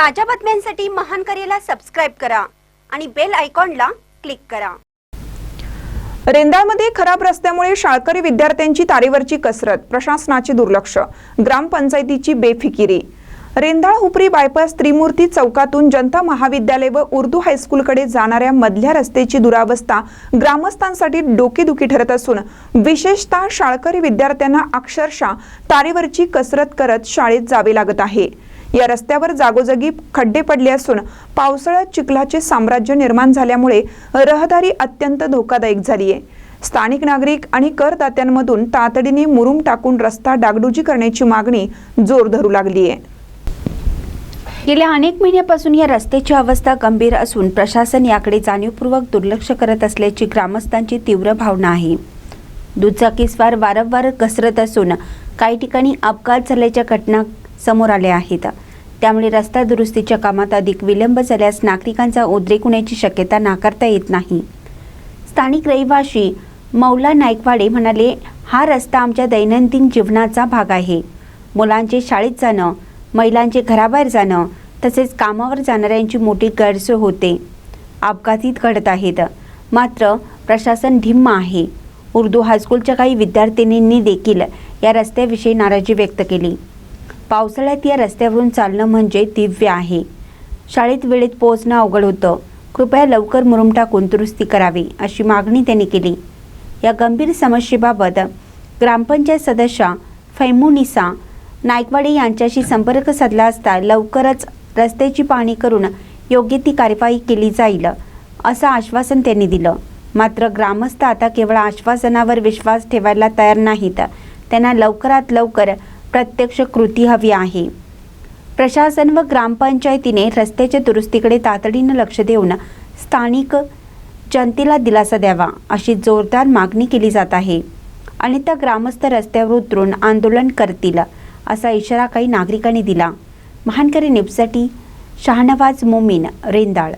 ताज्या बातम्यांसाठी महान करेला सबस्क्राईब करा आणि बेल आयकॉनला क्लिक करा. रेंदाळमध्ये खराब रस्त्यामुळे शाळकरी विद्यार्थ्यांची तारेवरची कसरत प्रशासनाचे दुर्लक्ष ग्रामपंचायतीची बेफिकिरी. रेंदाळ हुपरी बायपास त्रिमूर्ती चौकातून जनता महाविद्यालय व उर्दू हायस्कूलकडे जाणाऱ्या मधल्या रस्त्याची दुरावस्था ग्रामस्थांसाठी डोकेदुखी ठरत असून विशेषतः शाळकरी विद्यार्थ्यांना अक्षरशः तारेवरची कसरत करत शाळेत जावे लागत आहे. या रस्त्यावर जागोजागी खड्डे पडले असून पावसाळ्यात चिखलाचे साम्राज्य निर्माण झाल्यामुळे रहदारी अत्यंत धोकादायक झाली आहे. स्थानिक नागरिक आणि करदात्यांमधून तातडीने मुरुम टाकून रस्ता डागडुजी करण्याची मागणी जोर धरू लागली आहे. गेल्या अनेक महिन्यापासून या रस्त्याची अवस्था गंभीर असून प्रशासन याकडे जाणीवपूर्वक दुर्लक्ष करत असल्याची ग्रामस्थांची तीव्र भावना आहे. दुचाकीस्वार वारंवार घसरत असून काही ठिकाणी अपघात झाल्याच्या घटना समोर आल्या आहेत. त्यामुळे रस्ता दुरुस्तीच्या कामात अधिक विलंब झाल्यास नागरिकांचा उद्रेक होण्याची शक्यता नाकारता येत नाही. स्थानिक रहिवाशी मौला नायकवाडे म्हणाले हा रस्ता आमच्या दैनंदिन जीवनाचा भाग आहे. मुलांचे शाळेत जाणं महिलांचे घराबाहेर जाणं तसेच कामावर जाणाऱ्यांची मोठी गैरसोय होते. अपघातीत घडत आहेत. मात्र प्रशासन ढिम्म आहे. उर्दू हायस्कूलच्या काही विद्यार्थिनींनी देखील या रस्त्याविषयी नाराजी व्यक्त केली. पावसाळ्यात या रस्त्यावरून चालणं म्हणजे दिव्य आहे. शाळेत वेळेत पोहोचणं अवघड होतं. कृपया लवकर मुरुम टाकून दुरुस्ती करावी अशी मागणी त्यांनी केली. या गंभीर समस्येबाबत ग्रामपंचायत सदस्या फैमुनिसा नायकवाडे यांच्याशी संपर्क साधला असता लवकरच रस्त्याची पाहणी करून योग्य ती कार्यवाही केली जाईल असं आश्वासन त्यांनी दिलं. मात्र ग्रामस्थ आता केवळ आश्वासनावर विश्वास ठेवायला तयार नाहीत. त्यांना लवकरात लवकर प्रत्यक्ष कृती हवी आहे. प्रशासन व ग्रामपंचायतीने रस्त्याच्या दुरुस्तीकडे तातडीनं लक्ष देऊन स्थानिक जनतेला दिलासा द्यावा अशी जोरदार मागणी केली जात आहे. आणि त्या ग्रामस्थ रस्त्यावर उतरून आंदोलन करतील असा इशारा काही नागरिकांनी दिला. महानकरी न्यूजसाठी शहानवाज मोमीन रेंदाळ.